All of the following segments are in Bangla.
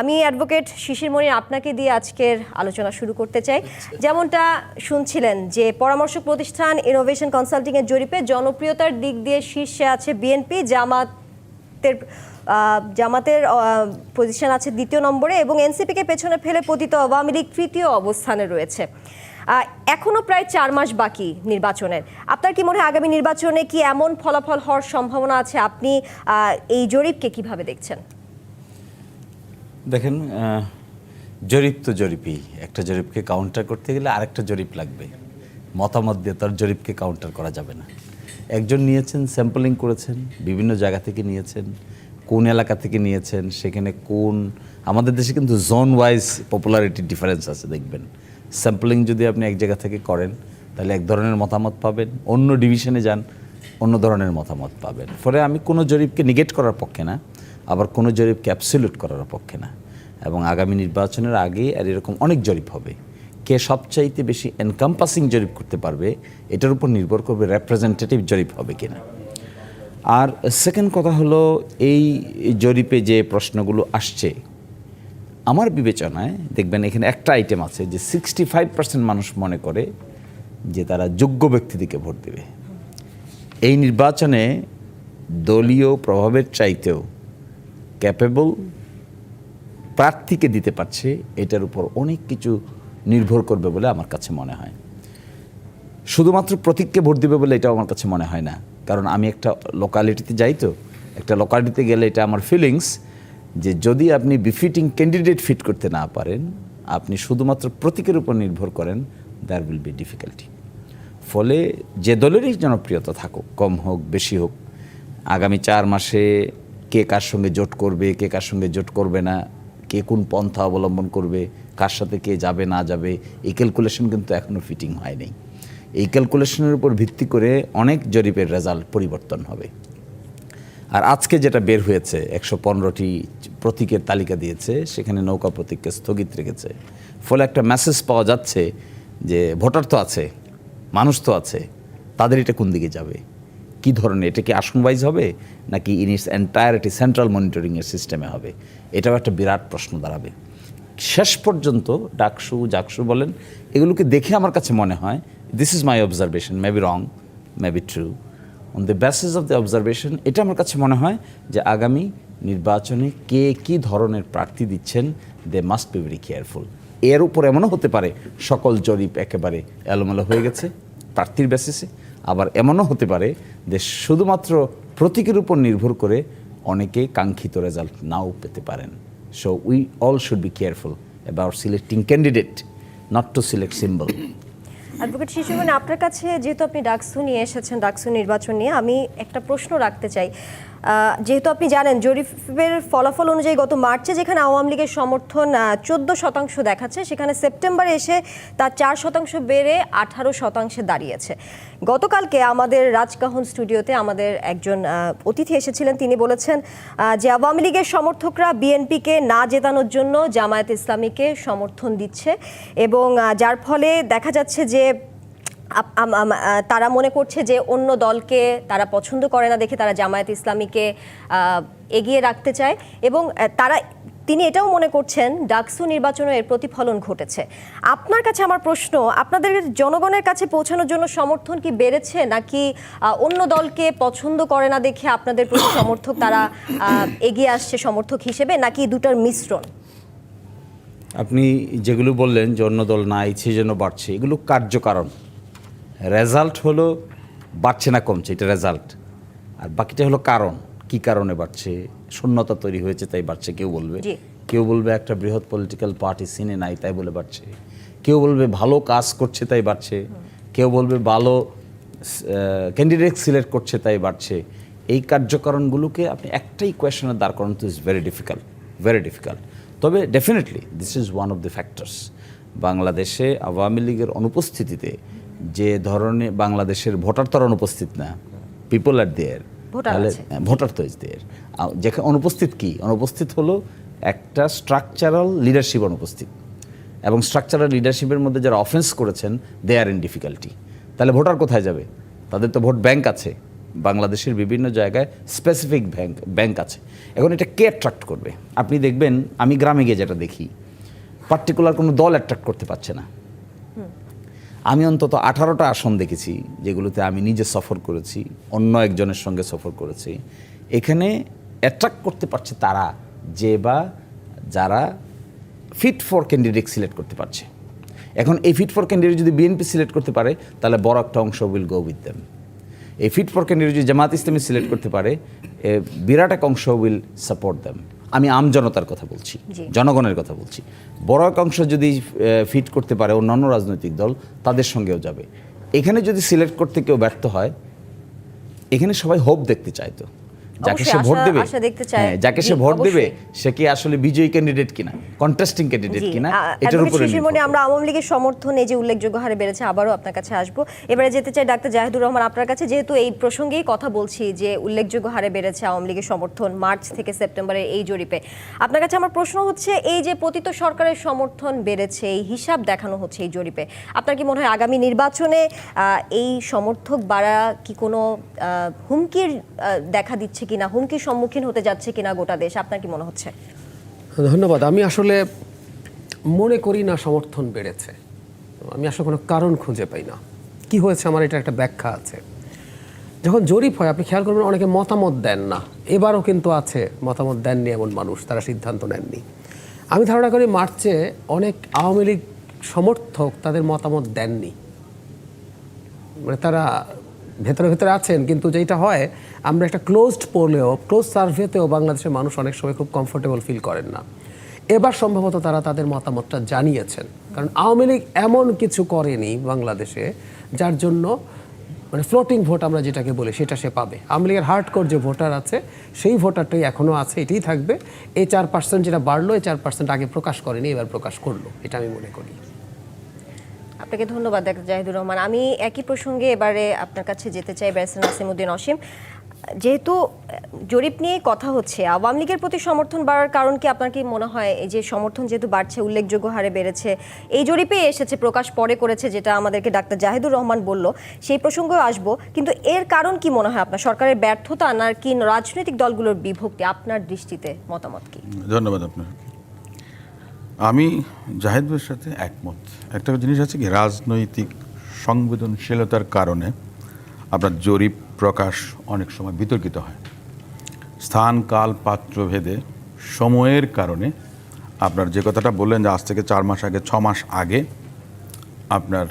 আমি অ্যাডভোকেট শিশির মণি আপনাকে দিয়ে আজকের আলোচনা শুরু করতে চাই। যেমনটা শুনছিলেন যে পরামর্শক প্রতিষ্ঠান ইনোভেশন কনসাল্টিং এর জরিপে জনপ্রিয়তার দিক দিয়ে শীর্ষে আছে বিএনপি জামাতের জামাতের পজিশন আছে দ্বিতীয় নম্বরে এবং এনসিপিকে পেছনে ফেলে পতিত আওয়ামী লীগ তৃতীয় অবস্থানে রয়েছে। আহ, এখনও প্রায় চার মাস বাকি নির্বাচনের। আপনার কি মনে হয় আগামী নির্বাচনে কি এমন ফলাফল হওয়ার সম্ভাবনা আছে? আপনি এই জরিপকে কীভাবে দেখছেন? দেখেন জরিপ তো জরিপই। একটা জরিপকে কাউন্টার করতে গেলে আরেকটা জরিপ লাগবে। মতামত দিয়ে তার জরিপকে কাউন্টার করা যাবে না। একজন নিয়েছেন স্যাম্পলিং করেছেন, বিভিন্ন জায়গা থেকে নিয়েছেন, কোন এলাকা থেকে নিয়েছেন, সেখানে কোন, আমাদের দেশে কিন্তু জোন ওয়াইজ পপুলারিটি ডিফারেন্স আছে, দেখবেন। স্যাম্পলিং যদি আপনি এক জায়গা থেকে করেন, তাহলে এক ধরনের মতামত পাবেন, অন্য ডিভিশনে যান, অন্য ধরনের মতামত পাবেন। ফলে আমি কোনো জরিপকে নিগেট করার পক্ষে না। আবার কোনো জরিপকে অ্যাবসলিউট করার পক্ষে না। এবং আগামী নির্বাচনের আগে আর এরকম অনেক জরিপ হবে। কে সবচাইতে বেশি এনকাম্পাসিং জরিপ করতে পারবে, এটার উপর নির্ভর করবে রেপ্রেজেন্টেটিভ জরিপ হবে কিনা। আর সেকেন্ড কথা হলো, এই জরিপে যে প্রশ্নগুলো আসছে, আমার বিবেচনায় দেখবেন এখানে একটা আইটেম আছে যে সিক্সটি ফাইভ পার্সেন্ট মানুষ মনে করে যে তারা যোগ্য ব্যক্তিদিকে ভোট দেবে। এই নির্বাচনে দলীয় প্রভাবের চাইতেও ক্যাপেবল প্রার্থীকে দিতে পারছে, এটার উপর অনেক কিছু নির্ভর করবে বলে আমার কাছে মনে হয়। শুধুমাত্র প্রতীককে ভোট দেবে বলে এটাও আমার কাছে মনে হয় না। কারণ আমি একটা লোকালিটিতে যাই তো, একটা লোকালিটিতে গেলে এটা আমার ফিলিংস যে যদি আপনি বিফিটিং ক্যান্ডিডেট ফিট করতে না পারেন, আপনি শুধুমাত্র প্রতীকের উপর নির্ভর করেন দ্যার উইল বি ডিফিকাল্টি ফলে যে দলেরই জনপ্রিয়তা থাকুক, কম হোক, বেশি হোক, আগামী চার মাসে কে কার সঙ্গে জোট করবে, কে কার সঙ্গে জোট করবে না, কে কোন পন্থা অবলম্বন করবে, কার সাথে কে যাবে, না যাবে, এই ক্যালকুলেশন কিন্তু এখনও ফিটিং হয়নি এই ক্যালকুলেশনের উপর ভিত্তি করে অনেক জরিপের রেজাল্ট পরিবর্তন হবে। আর আজকে যেটা বের হয়েছে, একশো পনেরোটি প্রতীকের তালিকা দিয়েছে, সেখানে নৌকা প্রতীককে স্থগিত রেখেছে। ফলে একটা মেসেজ পাওয়া যাচ্ছে যে ভোটার তো আছে, মানুষ তো আছে, তাদের এটা কোন দিকে যাবে? কি ধরনের? এটা কি আসন ওয়াইজ হবে? নাকি ইন ইটস এন্টায়ারিটি সেন্ট্রাল মনিটরিংয়ের সিস্টেমে হবে? এটাও একটা বিরাট প্রশ্ন দাঁড়াবে। শেষ পর্যন্ত ডাকসু, জাকসু বলেন, এগুলোকে দেখে আমার কাছে মনে হয় this is my observation may be wrong may be true on the basis of the observation এটা আমার কাছে মনে হয় যে আগামী নির্বাচনে কে কি ধরনের প্রার্থী দিচ্ছেন they must be very careful এর উপর এমনও হতে পারে, সকল জরিপ একেবারে এলোমেলো হয়ে গেছে, প্রার্থীর বেসিসে আবার এমনও হতে পারে যে শুধুমাত্র প্রতীকের উপর নির্ভর করে অনেকে কাঙ্ক্ষিত রেজাল্ট নাও পেতে পারেন। So we all should be careful about selecting candidate not to select symbol advocate মানে আপনার কাছে যেহেতু আপনি ডাকসু নিয়ে এসেছেন, ডাকসু নির্বাচন নিয়ে, আমি একটা প্রশ্ন রাখতে চাই। যেহেতু আপনি জানেন জরিপের ফলাফল অনুযায়ী গত মার্চে যেখানে আওয়ামী লীগের সমর্থন চোদ্দ শতাংশ দেখাচ্ছে, সেখানে সেপ্টেম্বরে এসে তার চার শতাংশ বেড়ে আঠারো শতাংশে দাঁড়িয়েছে। গতকালকে আমাদের রাজকাহন স্টুডিওতে আমাদের একজন অতিথি এসেছিলেন। তিনি বলেছেন যে আওয়ামী লীগের সমর্থকরা বিএনপিকে না জেতানোর জন্য জামায়াত ইসলামীকে সমর্থন দিচ্ছে এবং যার ফলে দেখা যাচ্ছে যে তারা মনে করছে যে অন্য দলকে তারা পছন্দ করে না দেখে তারা জামায়াত ইসলামীকে এগিয়ে রাখতে চায় এবং তারা, তিনি এটাও মনে করছেন ডাকসু নির্বাচনে এর প্রতিফলন ঘটেছে। আপনার কাছে আমার প্রশ্ন, আপনাদের জনগণের কাছে পৌঁছানোর জন্য সমর্থন কি বেড়েছে নাকি অন্য দলকে পছন্দ করে না দেখে আপনাদের প্রতি সমর্থক তারা এগিয়ে আসছে সমর্থক হিসেবে নাকি দুটার মিশ্রণ? আপনি যেগুলো বললেন যে অন্য দল নাই, সেজন্য বাড়ছে, এগুলো কার্যকারণ রেজাল্ট হলো বাড়ছে না কমছে এটা রেজাল্ট। আর বাকিটা হলো কারণ। কি কারণে বাড়ছে? শূন্যতা তৈরি হয়েছে তাই বাড়ছে কেউ বলবে। কেউ বলবে একটা বৃহৎ পলিটিক্যাল পার্টি সিনে নাই তাই বলে বাড়ছে। কেউ বলবে ভালো কাজ করছে তাই বাড়ছে। কেউ বলবে ভালো ক্যান্ডিডেট সিলেক্ট করছে তাই বাড়ছে। এই কার্যকরণগুলোকে আপনি একটাই কোয়েশনে দাঁড় করানো তো is very difficult very difficult তবে definitely this is one of the factors বাংলাদেশে আওয়ামী লীগের অনুপস্থিতিতে যে ধরনের বাংলাদেশের ভোটার তো অনুপস্থিত না পিপল আর দেয়ার ভোটার তাহলে আছে। ভোটার তো ইজ দেয়ার যেখানে অনুপস্থিত কি? অনুপস্থিত হলো একটা স্ট্রাকচারাল লিডারশিপ অনুপস্থিত। এবং স্ট্রাকচারাল লিডারশিপের মধ্যে যারা অফেন্স করেছেন দে আর ইন ডিফিকাল্টি তাহলে ভোটার কোথায় যাবে? তাদের তো ভোট ব্যাংক আছে। বাংলাদেশের বিভিন্ন জায়গায় স্পেসিফিক ব্যাংক ব্যাংক আছে। এখন এটা কে অ্যাট্রাক্ট করবে? আপনি দেখবেন আমি গ্রামে গিয়ে যেটা দেখি পার্টিকুলার কোনো দল অ্যাট্রাক্ট করতে পারছে না। আমি অন্তত আঠারোটা আসন দেখেছি, যেগুলোতে আমি নিজে সফর করেছি, অন্য একজনের সঙ্গে সফর করেছি। এখানে অ্যাট্রাক্ট করতে পারছে তারা যে বা যারা ফিট ফর ক্যান্ডিডেট সিলেক্ট করতে পারছে। এখন এই ফিট ফর ক্যান্ডিডেট যদি বিএনপি সিলেক্ট করতে পারে, তাহলে বড় একটা অংশ উইল গো উইথ দেম এই ফিট ফর ক্যান্ডিডেট যদি জামাত ইসলামী সিলেক্ট করতে পারে বিরাট এক অংশ উইল সাপোর্ট দেম আমি আম জনতার কথা বলছি জনগণের কথা বলছি। বড় অংশ যদি ফিট করতে পারে অন্যান্য রাজনৈতিক দল তাদের সঙ্গেও যাবে। এখানে যদি সিলেক্ট করতে কেউ ব্যর্থ হয় এখানে সবাই হোপ দেখতে চায় তো। যাকে সে ভোট দেবে। হ্যাঁ, যাকে সে ভোট দেবে সে কি আসলে বিজয়ী ক্যান্ডিডেট কিনা কন্টেস্টিং ক্যান্ডিডেট কিনা এটার উপরে মনি। আমরা আওয়ামী লীগের সমর্থন এই যে উল্লেখযোগ্য হারে বেড়েছে আবারও আপনার কাছে আসব এবারে যেতে চাই ডাক্তার জাহিদুর রহমান আপনার কাছে যেহেতু এই প্রসঙ্গেই কথা বলছি যে উল্লেখযোগ্য হারে বেড়েছে আওয়ামী লীগের সমর্থন মার্চ থেকে সেপ্টেম্বরের এই জরিপে আপনার কাছে আমার প্রশ্ন হচ্ছে এই যে পতিত সরকারের সমর্থন বেড়েছে এই হিসাব দেখানো হচ্ছে এই জরিপে আপনার কি মনে হয় আগামী নির্বাচনে আহ, এই সমর্থক বাড়া কি কোনো আহ, হুমকির দেখা দিচ্ছে কিনা, হুমকির সম্মুখীন হতে যাচ্ছে কিনা গোটা দেশ, আপনার কি মনে হচ্ছে? ধন্যবাদ। আমি আসলে মনে করি না সমর্থন বেড়েছে। আমি আসলে কোনো কারণ খুঁজে পাই না। কি হয়েছে আমার এটা একটা ব্যাখ্যা আছে। যখন জরিপ হয়, আপনি খেয়াল করবেন অনেকে মতামত দেন না। এবারও কিন্তু আছে মতামত দেননি এমন মানুষ, তারা সিদ্ধান্ত নেননি। আমি ধারণা করি মার্চে অনেক আওয়ামী লীগ সমর্থক তাদের মতামত দেননি। মানে তারা ভেতরে ভেতরে আছেন, কিন্তু যেটা হয়, আমরা একটা ক্লোজড পোলেও ক্লোজ সার্ভেতেও বাংলাদেশের মানুষ অনেক সময় খুব কমফোর্টেবল ফিল করেন না। এবার সম্ভবত তারা তাদের মতামতটা জানিয়েছেন। কারণ আওয়ামী লীগ এমন কিছু করেনি বাংলাদেশে, যার জন্য মানে ফ্লোটিং ভোট আমরা যেটাকে বলি, সেটা সে পাবে। আওয়ামী লীগের হার্ডকোর যে ভোটার আছে, সেই ভোটারটাই এখনও আছে, এটাই থাকবে। এই চার পার্সেন্ট যেটা বাড়লো, এই চার পার্সেন্ট আগে প্রকাশ করেনি, এবার প্রকাশ করল, এটা আমি মনে করি। আপনাকে ধন্যবাদ ডাক্তার জাহিদুর রহমান। আমি একই প্রসঙ্গে এবারে আপনার কাছে যেতে চাই ব্যারিস্টার নাসিমুদ্দিন অসীম। যেহেতু জরিপ নিয়ে কথা হচ্ছে, আওয়ামী লীগের প্রতি সমর্থন বাড়ার কারণ কি আপনার কি মনে হয়? এই যে সমর্থন যেহেতু বাড়ছে, উল্লেখযোগ্য হারে বেড়েছে, এই জরিপে এসেছে, প্রকাশ পরে করেছে, যেটা আমাদেরকে ডাক্তার জাহিদুর রহমান বলল। সেই প্রসঙ্গেও আসব, কিন্তু এর কারণ কি মনে হয় আপনার? সরকারের ব্যর্থতা না কি রাজনৈতিক দলগুলোর বিভক্তি? আপনার দৃষ্টিতে মতামত কি? ধন্যবাদ আপনার আমি জাহেদ ভাইয়ের সাথে একমত। একটা জিনিস আছে কি, রাজনৈতিক সংবেদনশীলতার কারণে আপনার জরিপ প্রকাশ অনেক সময় বিতর্কিত হয়। স্থান, কাল পাত্র ভেদে সময়ের কারণে আপনার যে কথাটা বললেন যে আজ থেকে চার মাস আগে, ছ মাস আগে আপনার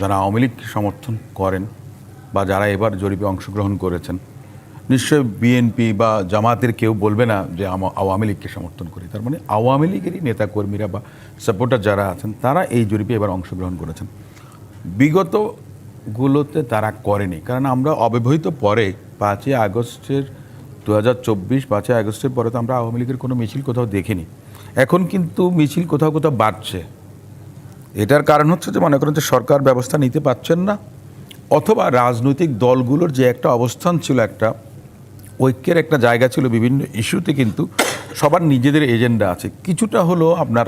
যারা আওয়ামী লীগকে সমর্থন করেন বা যারা এবার জরিপে অংশগ্রহণ করেছেন নিশ্চয়ই বিএনপি বা জামাতের কেউ বলবে না যে আওয়ামী লীগকে সমর্থন করি। তার মানে আওয়ামী লীগেরই নেতাকর্মীরা বা সাপোর্টার যারা আছেন, তারা এই জরিপে এবার অংশগ্রহণ করেছেন। বিগতগুলোতে তারা করেনি, কারণ আমরা অব্যবহিত পরে পাঁচই আগস্টের দু হাজার চব্বিশ, পাঁচই আগস্টের পরে তো আমরা আওয়ামী লীগের কোনো মিছিল কোথাও দেখিনি। এখন কিন্তু মিছিল কোথাও কোথাও বাড়ছে। এটার কারণ হচ্ছে যে মনে করেন যে সরকার ব্যবস্থা নিতে পারছেন না, অথবা রাজনৈতিক দলগুলোর যে একটা অবস্থান ছিল একটা ঐক্যের একটা জায়গা ছিল বিভিন্ন ইস্যুতে, কিন্তু সবার নিজেদের এজেন্ডা আছে। কিছুটা হলো আপনার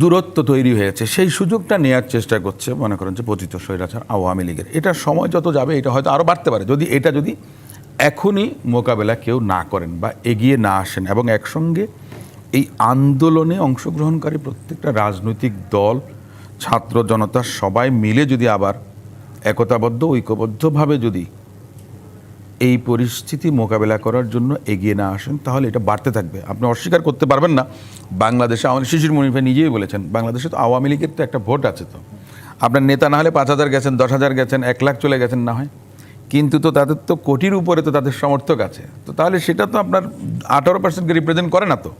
দূরত্ব তৈরি হয়েছে সেই সুযোগটা নেয়ার চেষ্টা করছে, মনে করেন যে পতিত স্বৈরাচার আওয়ামী লীগের। এটা সময় যত যাবে, এটা হয়তো আরও বাড়তে পারে। যদি এটা যদি এখনই মোকাবেলা কেউ না করেন বা এগিয়ে না আসেন এবং একসঙ্গে এই আন্দোলনে অংশগ্রহণকারী প্রত্যেকটা রাজনৈতিক দল, ছাত্র জনতা সবাই মিলে যদি আবার একতাবদ্ধ, ঐক্যবদ্ধভাবে যদি এই পরিস্থিতি মোকাবেলা করার জন্য এগিয়ে না আসেন, তাহলে এটা বাড়তে থাকবে। আপনি অস্বীকার করতে পারবেন না। বাংলাদেশে আমাদের শিশির মনিফা নিজেই বলেছেন, বাংলাদেশে তো আওয়ামী লীগের তো একটা ভোট আছে তো। আপনার নেতা না হলে পাঁচ হাজার গেছেন, দশ হাজার গেছেন, এক লাখ চলে গেছেন না হয়। কিন্তু তো তাদের তো কোটির উপরে তো তাদের সমর্থক আছে। তো তাহলে সেটা তো আপনার আঠারো পার্সেন্টকে রিপ্রেজেন্ট করে না তো।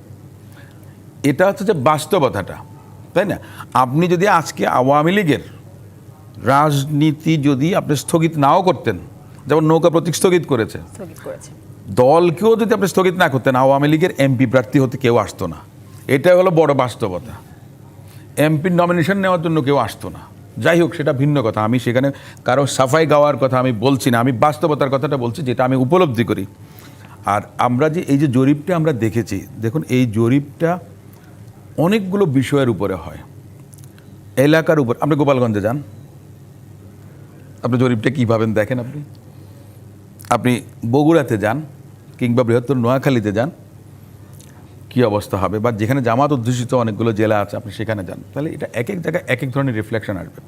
এটা হচ্ছে যে বাস্তবতাটা, তাই না? আপনি যদি আজকে আওয়ামী লীগের রাজনীতি যদি আপনি স্থগিত নাও করতেন যেমন নৌকা প্রতীক স্থগিত করেছে। দলকেও যদি আপনি স্থগিত না করতেন আওয়ামী লীগের এমপি প্রার্থী হতে কেউ আসতো না। এটা হলো বড় বাস্তবতা। এমপির নমিনেশন নেওয়ার জন্য কেউ আসতো না। যাই হোক সেটা ভিন্ন কথা। আমি সেখানে কারও সাফাই গাওয়ার কথা আমি বলছি না। আমি বাস্তবতার কথাটা বলছি যেটা আমি উপলব্ধি করি। আর আমরা যে এই যে জরিপটা আমরা দেখেছি দেখুন এই জরিপটা অনেকগুলো বিষয়ের উপরে হয়। এলাকার উপর আপনি গোপালগঞ্জে যান। আপনি জরিপটা কী ভাবেন দেখেন আপনি? আপনি বগুড়াতে যান কিংবা বৃহত্তর নোয়াখালীতে যান, কি অবস্থা হবে? বা যেখানে জামাত অধ্যুষিত অনেকগুলো জেলা আছে, আপনি সেখানে যান। তাহলে এটা এক এক জায়গায় এক এক ধরনের রিফ্লেকশন আসবে।